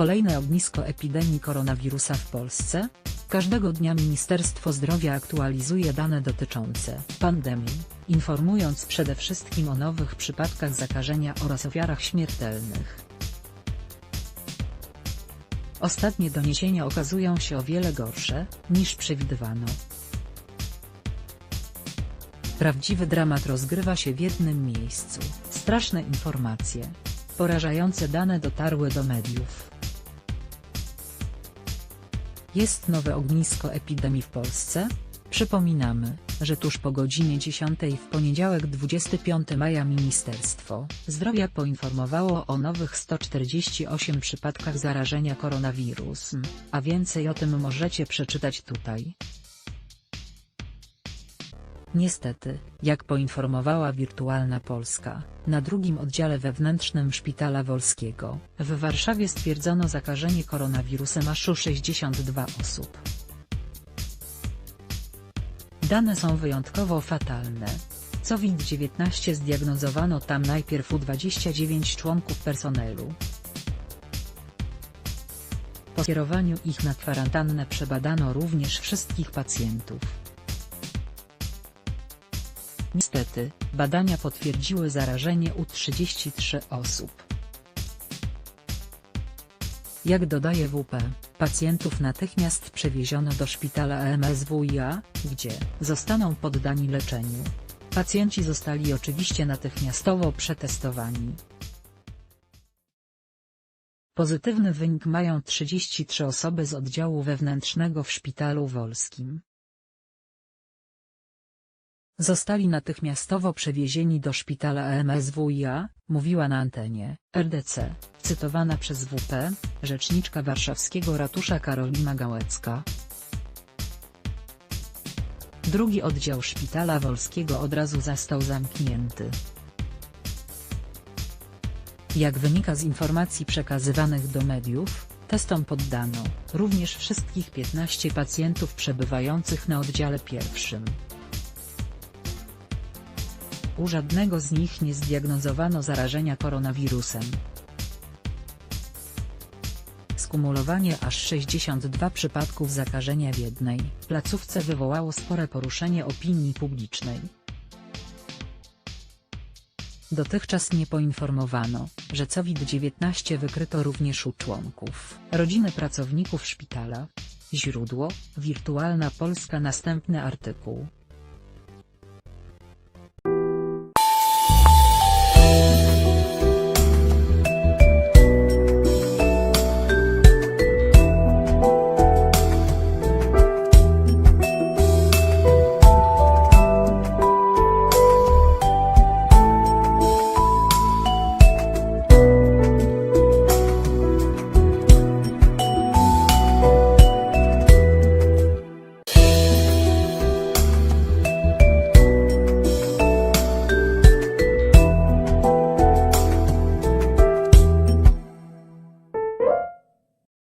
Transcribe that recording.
Kolejne ognisko epidemii koronawirusa w Polsce? Każdego dnia Ministerstwo Zdrowia aktualizuje dane dotyczące pandemii, informując przede wszystkim o nowych przypadkach zakażenia oraz ofiarach śmiertelnych. Ostatnie doniesienia okazują się o wiele gorsze, niż przewidywano. Prawdziwy dramat rozgrywa się w jednym miejscu. Straszne informacje. Porażające dane dotarły do mediów. Jest nowe ognisko epidemii w Polsce? Przypominamy, że tuż po godzinie 10 w poniedziałek 25 maja Ministerstwo Zdrowia poinformowało o nowych 148 przypadkach zarażenia koronawirusem, a więcej o tym możecie przeczytać tutaj. Niestety, jak poinformowała Wirtualna Polska, na drugim oddziale wewnętrznym Szpitala Wolskiego, w Warszawie stwierdzono zakażenie koronawirusem aż u 62 osób. Dane są wyjątkowo fatalne. COVID-19 zdiagnozowano tam najpierw u 29 członków personelu. Po skierowaniu ich na kwarantannę przebadano również wszystkich pacjentów. Niestety, badania potwierdziły zarażenie u 33 osób. Jak dodaje WP, pacjentów natychmiast przewieziono do szpitala MSWiA, gdzie zostaną poddani leczeniu. Pacjenci zostali oczywiście natychmiastowo przetestowani. Pozytywny wynik mają 33 osoby z oddziału wewnętrznego w szpitalu wolskim. Zostali natychmiastowo przewiezieni do szpitala MSWiA, mówiła na antenie RDC, cytowana przez WP, rzeczniczka warszawskiego ratusza Karolina Gałecka. Drugi oddział szpitala wolskiego od razu został zamknięty. Jak wynika z informacji przekazywanych do mediów, testom poddano również wszystkich 15 pacjentów przebywających na oddziale pierwszym. U żadnego z nich nie zdiagnozowano zarażenia koronawirusem. Skumulowanie aż 62 przypadków zakażenia w jednej placówce wywołało spore poruszenie opinii publicznej. Dotychczas nie poinformowano, że COVID-19 wykryto również u członków rodziny pracowników szpitala. Źródło, Wirtualna Polska Następny artykuł